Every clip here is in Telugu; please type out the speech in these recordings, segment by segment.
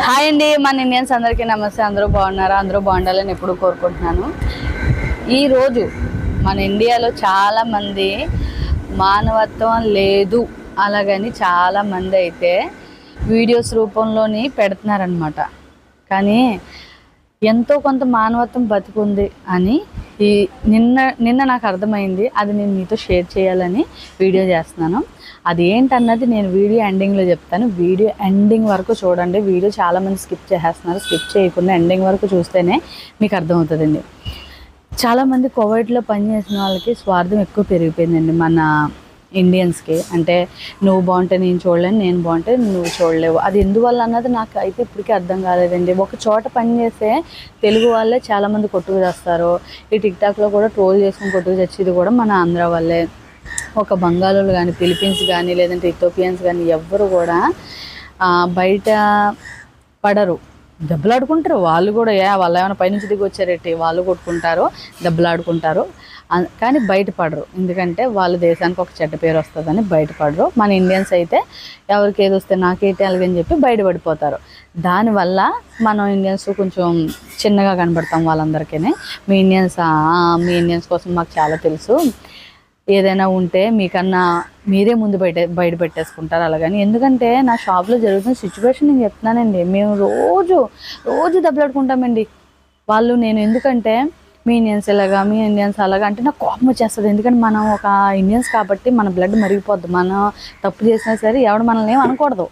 హాయ్ అండి మన ఇండియన్స్ అందరికీ నమస్తే. అందరూ బాగున్నారా? అందరూ బాగుండాలని ఎప్పుడు కోరుకుంటున్నాను. ఈరోజు మన ఇండియాలో చాలామంది మానవత్వం లేదు అలాగని చాలా మంది అయితే వీడియోస్ రూపంలోని పెడుతున్నారనమాట కానీ ఎంతో కొంత మానవత్వం బతుకుంది అని ఈ నిన్న నిన్న నాకు అర్థమైంది. అది నేను మీతో షేర్ చేయాలని వీడియో చేస్తున్నాను. అది ఏంటన్నది నేను వీడియో ఎండింగ్లో చెప్తాను. వీడియో ఎండింగ్ వరకు చూడండి. వీడియో చాలామంది స్కిప్ చేసేస్తున్నారు. స్కిప్ చేయకుండా ఎండింగ్ వరకు చూస్తేనే మీకు అర్థమవుతుందండి. చాలామంది కోవిడ్లో పనిచేసిన వాళ్ళకి స్వార్థం ఎక్కువ పెరిగిపోయిందండి. మన ఇండియన్స్కి అంటే నువ్వు బాగుంటే నేను చూడలేను నేను బాగుంటే నువ్వు చూడలేవు. అది ఎందువల్ల అన్నది నాకు అయితే ఇప్పటికీ అర్థం కాలేదండి. ఒక చోట పని తెలుగు వాళ్ళే చాలామంది కొట్టుకు చేస్తారు ఈ టిక్టాక్లో కూడా ట్రోల్ చేసుకుని కొట్టుకు తెచ్చేది కూడా మన ఆంధ్ర వాళ్ళే. ఒక బంగాళులు కానీ ఫిలిపీన్స్ కానీ లేదంటే ఇథోపియన్స్ కానీ ఎవ్వరు కూడా బయట పడరు. దెబ్బలాడుకుంటారు. వాళ్ళు కూడా ఏ వాళ్ళు ఏమైనా పైనుంచి దిగి వచ్చారేటి వాళ్ళు కొట్టుకుంటారు దెబ్బలాడుకుంటారు. కానీ బయటపడరు. ఎందుకంటే వాళ్ళ దేశానికి ఒక చెడ్డ పేరు వస్తుందని బయటపడరు. మన ఇండియన్స్ అయితే ఎవరికి ఏది వస్తే నాకేంటి అలాగని చెప్పి బయటపడిపోతారు. దానివల్ల మనం ఇండియన్స్ కొంచెం చిన్నగా కనబడతాం వాళ్ళందరికీ మీ ఇండియన్స్ మీ ఇండియన్స్ కోసం మాకు చాలా తెలుసు. ఏదైనా ఉంటే మీకన్నా మీరే ముందు బయట బయట పెట్టేసుకుంటారు అలాగని. ఎందుకంటే నా షాప్లో జరుగుతున్న సిచ్యువేషన్ నేను చెప్తున్నానండి. మేము రోజు రోజు దెబ్బలాడుకుంటామండి. వాళ్ళు నేను ఎందుకంటే మీ ఇండియన్స్ ఇలాగా మీ ఇండియన్స్ అలాగా అంటే నాకు కోపం వచ్చేస్తుంది. ఎందుకంటే మనం ఒక ఇండియన్స్ కాబట్టి మన బ్లడ్ మరిగిపోద్ది. మనం తప్పు చేసినా సరే ఎవడు మనల్ని ఏమి అనకూడదు.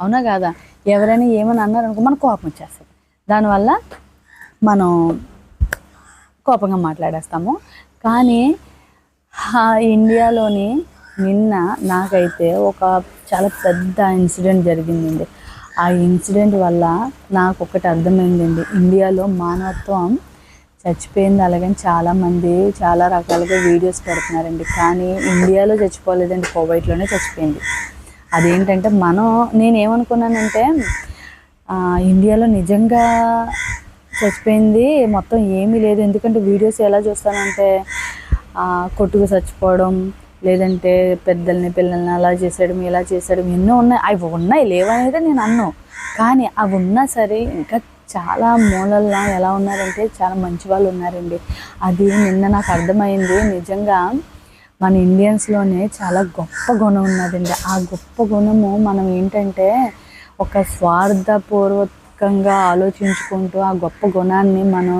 అవునా కాదా? ఎవరైనా ఏమని అన్నారనుకో మనకు కోపం వచ్చేస్తుంది. దానివల్ల మనం కోపంగా మాట్లాడేస్తాము. కానీ ఆ ఇండియాలోని నిన్న నాకైతే ఒక చాలా పెద్ద ఇన్సిడెంట్ జరిగిందండి. ఆ ఇన్సిడెంట్ వల్ల నాకు ఒకటి అర్థమైందండి. ఇండియాలో మానవత్వం చచ్చిపోయింది అలాగని చాలామంది చాలా రకాలుగా వీడియోస్ పెడుతున్నారండి. కానీ ఇండియాలో చచ్చిపోలేదండి. కోవైట్లోనే చచ్చిపోయింది. అదేంటంటే మనం నేనేమనుకున్నానంటే ఇండియాలో నిజంగా చచ్చిపోయింది మొత్తం ఏమీ లేదు. ఎందుకంటే వీడియోస్ ఎలా చూస్తానంటే కొట్టుకు చచ్చిపోవడం లేదంటే పెద్దల్ని పిల్లల్ని అలా చేసేయడం ఇలా చేసేయడం ఎన్నో ఉన్నాయి. అవి ఉన్నాయి లేవనేది నేను అన్నాను కానీ అవి ఉన్నా సరే ఇంకా చాలా మూలల్లో ఎలా ఉన్నారంటే చాలా మంచి వాళ్ళు ఉన్నారండి. అది నిన్న నాకు అర్థమైంది. నిజంగా మన ఇండియన్స్లోనే చాలా గొప్ప గుణం ఉన్నదండి. ఆ గొప్ప గుణము మనం ఏంటంటే ఒక స్వార్థపూర్వకంగా ఆలోచించుకుంటూ ఆ గొప్ప గుణాన్ని మనం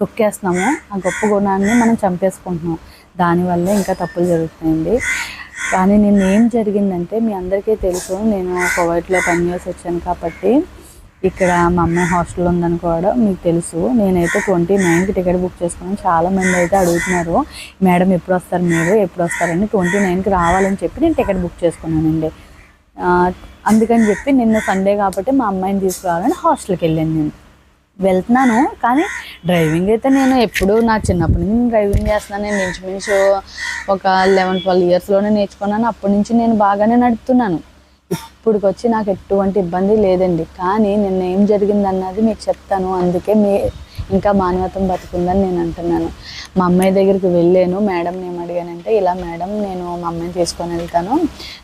తొక్కేస్తున్నాము. ఆ గొప్ప గుణాన్ని మనం చంపేసుకుంటున్నాం దానివల్ల ఇంకా తప్పులు జరుగుతాయండి కానీ నేను ఏం జరిగిందంటే మీ అందరికీ తెలుసు. నేను కోవైట్లో పనిచేసి వచ్చాను కాబట్టి ఇక్కడ మా అమ్మాయి హాస్టల్ ఉందని కూడా మీకు తెలుసు. నేనైతే ట్వంటీ నైన్కి టికెట్ బుక్ చేసుకున్నాను. చాలా మంది అయితే అడుగుతున్నారు మేడం ఎప్పుడు వస్తారు మీరు? ఎప్పుడు వస్తారని? ట్వంటీ నైన్కి రావాలని చెప్పి నేను టికెట్ బుక్ చేసుకున్నానండి. అందుకని చెప్పి నిన్న సండే కాబట్టి మా అమ్మాయిని తీసుకురావాలని హాస్టల్కి వెళ్ళాను నేను. వెళ్తున్నాను కానీ డ్రైవింగ్ అయితే నేను ఎప్పుడు నా చిన్నప్పటి నుంచి నేను డ్రైవింగ్ చేస్తున్నాను. నేను ఇంచుమించు ఒక లెవెన్ ట్వెల్వ్ ఇయర్స్లోనే నేర్చుకున్నాను. అప్పటి నుంచి నేను బాగానే నడుపుతున్నాను. ఇప్పటికి వచ్చి నాకు ఎటువంటి ఇబ్బంది లేదండి. కానీ నిన్న ఏం జరిగింది అన్నది మీకు చెప్తాను. అందుకే మీ ఇంకా మానవత్వం బతుకుందని నేను అంటున్నాను. మా అమ్మాయి దగ్గరికి వెళ్ళాను. మేడం ఏం అడిగానంటే ఇలా మేడం నేను మా అమ్మాయిని తీసుకొని వెళ్తాను.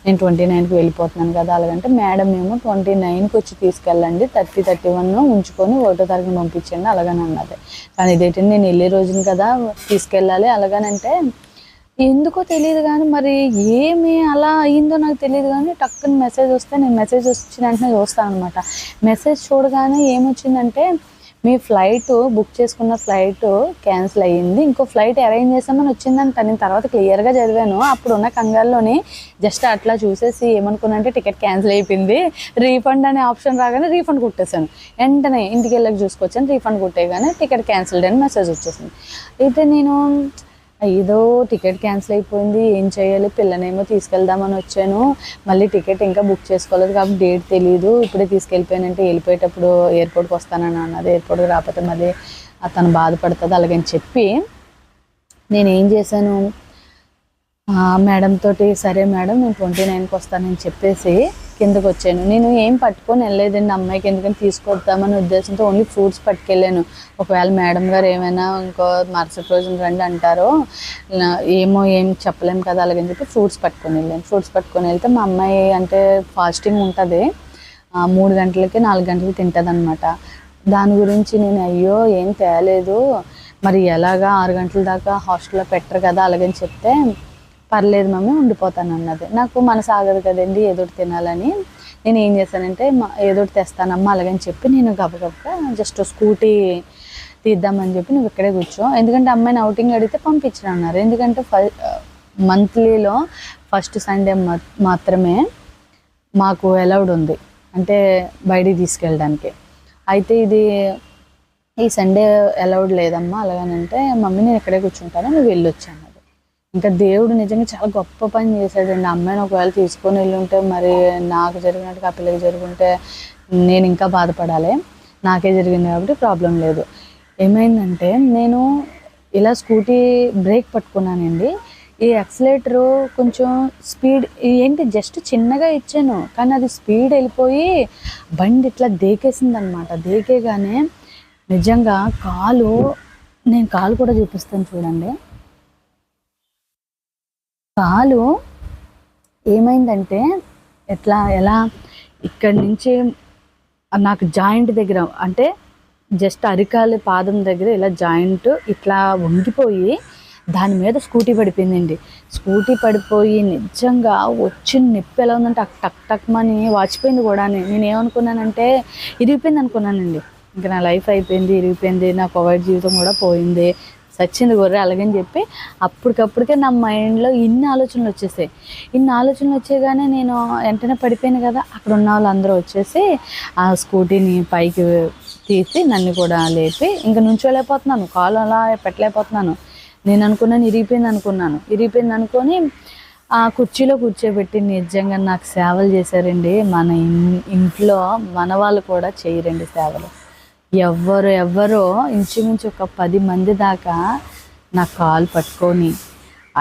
నేను ట్వంటీ నైన్కి వెళ్ళిపోతున్నాను కదా అలాగంటే మేడం ఏమో ట్వంటీ నైన్కి వచ్చి తీసుకెళ్ళండి. థర్టీ థర్టీ వన్ ఉంచుకొని ఒకటో తారీఖున పంపించండి అలాగని అన్నది కానీ ఇదేంటంటే నేను వెళ్ళే రోజున కదా తీసుకెళ్ళాలి అలాగనంటే ఎందుకో తెలియదు కానీ మరి ఏమి అలా అయిందో నాకు తెలియదు కానీ టక్కుని మెసేజ్ వస్తే నేను మెసేజ్ వచ్చిన వెంటనే చూస్తాను అనమాట మెసేజ్ చూడగానే ఏమొచ్చిందంటే మీ ఫ్లైట్ బుక్ చేసుకున్న ఫ్లైట్ క్యాన్సిల్ అయ్యింది. ఇంకో ఫ్లైట్ అరేంజ్ చేసామని వచ్చిందంట. నేను తర్వాత క్లియర్గా చదివాను. అప్పుడు ఉన్న కంగాల్లోని జస్ట్ అట్లా చూసేసి ఏమనుకున్నానంటే టికెట్ క్యాన్సిల్ అయిపోయింది. రీఫండ్ అనే ఆప్షన్ రాగానే రీఫండ్ కుట్టేశాను. వెంటనే ఇంటికి వెళ్ళక చూసుకొచ్చాను రీఫండ్ కానీ టికెట్ క్యాన్సిల్డ్ అని మెసేజ్ వచ్చేసింది. అయితే నేను ఏదో టికెట్ క్యాన్సిల్ అయిపోయింది ఏం చేయాలి? పిల్లనేమో తీసుకెళ్దామని వచ్చాను. మళ్ళీ టికెట్ ఇంకా బుక్ చేసుకోలేదు కాబట్టి డేట్ తెలియదు ఇప్పుడే తీసుకెళ్ళిపోయానంటే వెళ్ళిపోయేటప్పుడు ఎయిర్పోర్ట్కి వస్తానని అన్నది. ఎయిర్పోర్ట్కి రాకపోతే మళ్ళీ తను బాధపడుతుంది అలాగని చెప్పి నేనేం చేశాను? ఆ, మేడం తోటి సరే మేడం నేను ట్వంటీ నైన్కి వస్తానని చెప్పేసి కిందకు వచ్చాను. నేను ఏం పట్టుకొని వెళ్ళలేదండి అమ్మాయికి ఎందుకని తీసుకొద్దామని ఉద్దేశంతో ఓన్లీ ఫ్రూట్స్ పట్టుకెళ్ళాను. ఒకవేళ మేడం గారు ఏమైనా ఇంకో మరుసటి రోజున రండి అంటారో ఏమో ఏం చెప్పలేము కదా అలాగని చెప్పి ఫ్రూట్స్ పట్టుకొని వెళ్ళాను. ఫ్రూట్స్ పట్టుకొని వెళ్తే మా అమ్మాయి అంటే ఫాస్టింగ్ ఉంటుంది. మూడు గంటలకి నాలుగు గంటలకి తింటుంది అనమాట దాని గురించి నేను అయ్యో ఏం తేలేదు. మరి ఎలాగా ఆరు గంటల దాకా హాస్టల్లో పెట్టరు కదా అలాగని చెప్తే పర్లేదు మమ్మీ ఉండిపోతాను అన్నది నాకు మనసు ఆగదు కదండి ఏదోటి తినాలని. నేను ఏం చేశానంటే మా- ఏదో ఒకటి తెస్తానమ్మా అలాగని చెప్పి నేను గబగబగా జస్ట్ స్కూటీ తీద్దామని చెప్పి నువ్వు ఇక్కడే కూర్చో. ఎందుకంటే అమ్మాయిని అవుటింగ్ అడిగితే పంపించిన అన్నారు ఎందుకంటే ఫ మంత్లీలో ఫస్ట్ సండే మాత్రమే మాకు అలౌడ్ ఉంది. అంటే బయటికి తీసుకెళ్ళడానికి. అయితే ఇది ఈ సండే అలౌడ్ లేదమ్మా అలాగనంటే మమ్మీ నేను ఇక్కడే కూర్చుంటాను నువ్వు వెళ్ళొచ్చాను ఇంకా దేవుడు నిజంగా చాలా గొప్ప పని చేశాడండి. అమ్మాయిని ఒకవేళ తీసుకొని వెళ్ళుంటే మరి నాకు జరిగినట్టుగా ఆ పిల్లకి జరుగుంటే నేను ఇంకా బాధపడాలి. నాకే జరిగింది కాబట్టి ప్రాబ్లం లేదు. ఏమైందంటే నేను ఇలా స్కూటీ బ్రేక్ పట్టుకున్నానండి. ఈ యాక్సిలేటరు కొంచెం స్పీడ్ ఏంటి జస్ట్ చిన్నగా ఇచ్చాను కానీ అది స్పీడ్ వెళ్ళిపోయి బండి ఇట్లా దేకేసింది అనమాట దేకేగానే నిజంగా కాలు నేను కాలు కూడా చూపిస్తాను చూడండి. కాలు ఏమైందంటే ఎట్లా ఎలా ఇక్కడి నుంచి నాకు జాయింట్ దగ్గర అంటే జస్ట్ అరికాలు పాదం దగ్గర ఇలా జాయింట్ ఇట్లా వంగిపోయి దాని మీద స్కూటీ పడిపోయిందండి. స్కూటీ పడిపోయి నిజంగా వచ్చిన నొప్పి ఎలా ఉందంటే టక్ టక్ టక్ మని వాచిపోయింది కూడా. నేను ఏమనుకున్నానంటే ఇరిగిపోయింది అనుకున్నానండి. ఇంకా నా లైఫ్ అయిపోయింది ఇరిగిపోయింది నా కోవిడ్ జీవితం కూడా పోయింది. సచ్చింది గొర్రె అలాగని చెప్పి అప్పటికప్పటికే నా మైండ్లో ఇన్ని ఆలోచనలు వచ్చేసాయి. ఇన్ని ఆలోచనలు వచ్చేగానే నేను వెంటనే పడిపోయాను కదా అక్కడ ఉన్న వాళ్ళందరూ వచ్చేసి ఆ స్కూటీని పైకి తీసి నన్ను కూడా లేపి ఇంకా నుంచోలేకపోతున్నాను కాలు అలా పెట్టలేకపోతున్నాను. నేను అనుకున్నాను ఇరిగిపోయింది అనుకున్నాను. ఇరిగిపోయింది అనుకొని ఆ కుర్చీలో కూర్చోబెట్టి నిజంగా నాకు సేవలు చేశారండి. మన ఇన్- ఇంట్లో మన వాళ్ళు కూడా చేయరండి సేవలు. ఎవ్వరు ఎవ్వరో ఇంచుమించు ఒక పది మంది దాకా నా కాలు పట్టుకొని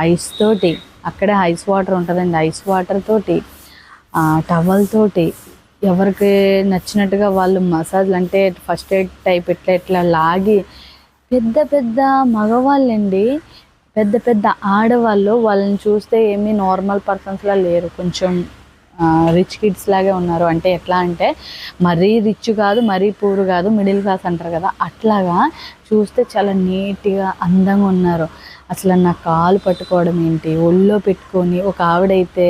ఐస్ తోటి అక్కడే ఐస్ వాటర్ ఉంటుందండి ఐస్ వాటర్ తోటి టవల్ తోటి ఎవరికి నచ్చినట్టుగా వాళ్ళు మసాజ్లు అంటే ఫస్ట్ ఎయిడ్ టైప్ ఇట్లా ఇట్లా లాగి పెద్ద పెద్ద మగవాళ్ళండి పెద్ద పెద్ద ఆడవాళ్ళు వాళ్ళని చూస్తే ఏమీ నార్మల్ పర్సన్స్లా లేరు. కొంచెం రిచ్ కిడ్స్ లాగే ఉన్నారు. అంటే ఎట్లా అంటే మరీ రిచ్ కాదు మరీ పూర్ కాదు మిడిల్ క్లాస్ అంటారు కదా అట్లాగా చూస్తే చాలా నీట్గా అందంగా ఉన్నారు. అసలు నా కాలు పట్టుకోవడం ఏంటి? ఒళ్ళో పెట్టుకొని ఒక ఆవిడైతే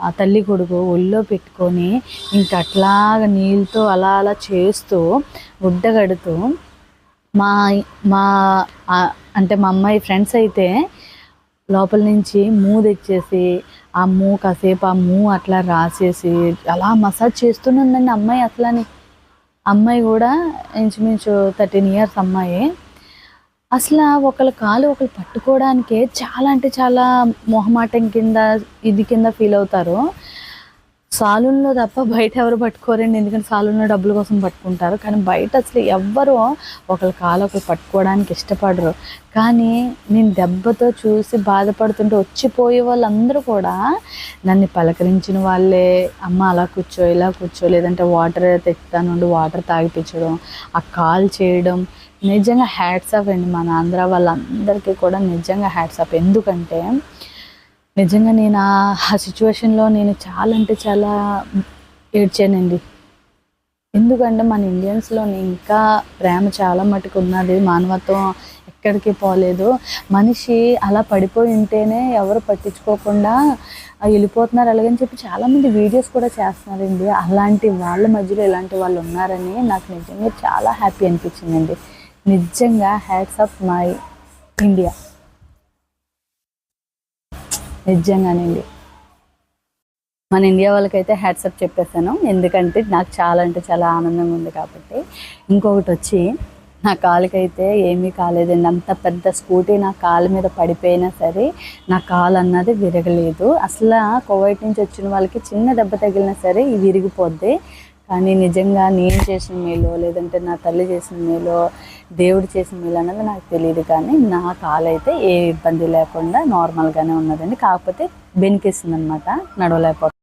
ఆ తల్లి కొడుకు ఒళ్ళో పెట్టుకొని ఇంకా అట్లాగా నీళ్ళతో అలా అలా చేస్తూ గుడ్డ కడుతూ మా మా అంటే మా అమ్మాయి ఫ్రెండ్స్ అయితే లోపల నుంచి మూ తెచ్చేసి ఆ మూ కాసేపు ఆ మూ అట్లా రాసేసి అలా మసాజ్ చేస్తున్నదండి అమ్మాయి అసలని. అమ్మాయి కూడా ఇంచుమించు థర్టీన్ ఇయర్స్ అమ్మాయి. అసలు ఒకళ్ళ కాలు ఒకరు పట్టుకోవడానికే చాలా అంటే చాలా మొహమాటం కింద ఇది కింద ఫీల్ అవుతారు. సాలూన్లో తప్ప బయట ఎవరు పట్టుకోరండి. ఎందుకంటే సాలూన్లో డబ్బుల కోసం పట్టుకుంటారు. కానీ బయట అసలు ఎవ్వరు ఒకళ్ళ కాలు ఒకరు పట్టుకోవడానికి ఇష్టపడరు. కానీ నేను దెబ్బతో చూసి బాధపడుతుంటే వచ్చిపోయే వాళ్ళందరూ కూడా నన్ను పలకరించిన వాళ్ళే అమ్మ అలా కూర్చో ఇలా కూర్చో లేదంటే వాటర్ తెస్తానుండి వాటర్ తాగిపించడం ఆ కాల్ చేయడం. నిజంగా హ్యాట్సాప్ అండి మన ఆంధ్ర వాళ్ళందరికీ కూడా నిజంగా హ్యాట్సాప్ ఎందుకంటే నిజంగా నేను ఆ- సిచ్యువేషన్లో నేను చాలా అంటే చాలా ఏడ్చానండి. ఎందుకంటే మన ఇండియన్స్లోని ఇంకా ప్రేమ చాలా మటుకు ఉన్నది. మానవత్వం ఎక్కడికి పోలేదు. మనిషి అలా పడిపోయి ఉంటేనే ఎవరు పట్టించుకోకుండా వెళ్ళిపోతున్నారు. అలాగని చెప్పి చాలామంది వీడియోస్ కూడా చేస్తున్నారండి. అలాంటి వాళ్ళ మధ్యలో ఇలాంటి వాళ్ళు ఉన్నారని నాకు నిజంగా చాలా హ్యాపీ అనిపించిందండి. నిజంగా హ్యాట్స్ ఆఫ్ మై ఇండియా నిజంగానండి. మన ఇండియా వాళ్ళకైతే హ్యాట్సప్ చెప్పేశాను. ఎందుకంటే నాకు చాలా అంటే చాలా ఆనందంగా ఉంది కాబట్టి. ఇంకొకటి వచ్చి నా కాలుకైతే ఏమీ కాలేదండి. అంత పెద్ద స్కూటీ నా కాలు మీద పడిపోయినా సరే నా కాలు అన్నది విరగలేదు. అసలు కోవైట్ నుంచి వచ్చిన వాళ్ళకి చిన్న దెబ్బ తగిలినా సరే ఇది విరిగిపోద్ది. కానీ నిజంగా నేను చేసిన మేలో లేదంటే నా తల్లి చేసిన మేలో దేవుడు చేసిన మేలు అన్నది నాకు తెలియదు కానీ నా కాలు అయితే ఏ ఇబ్బంది లేకుండా నార్మల్గానే ఉన్నదండి. కాకపోతే బెనికిస్తుంది అనమాట నడవలేకపోతుంది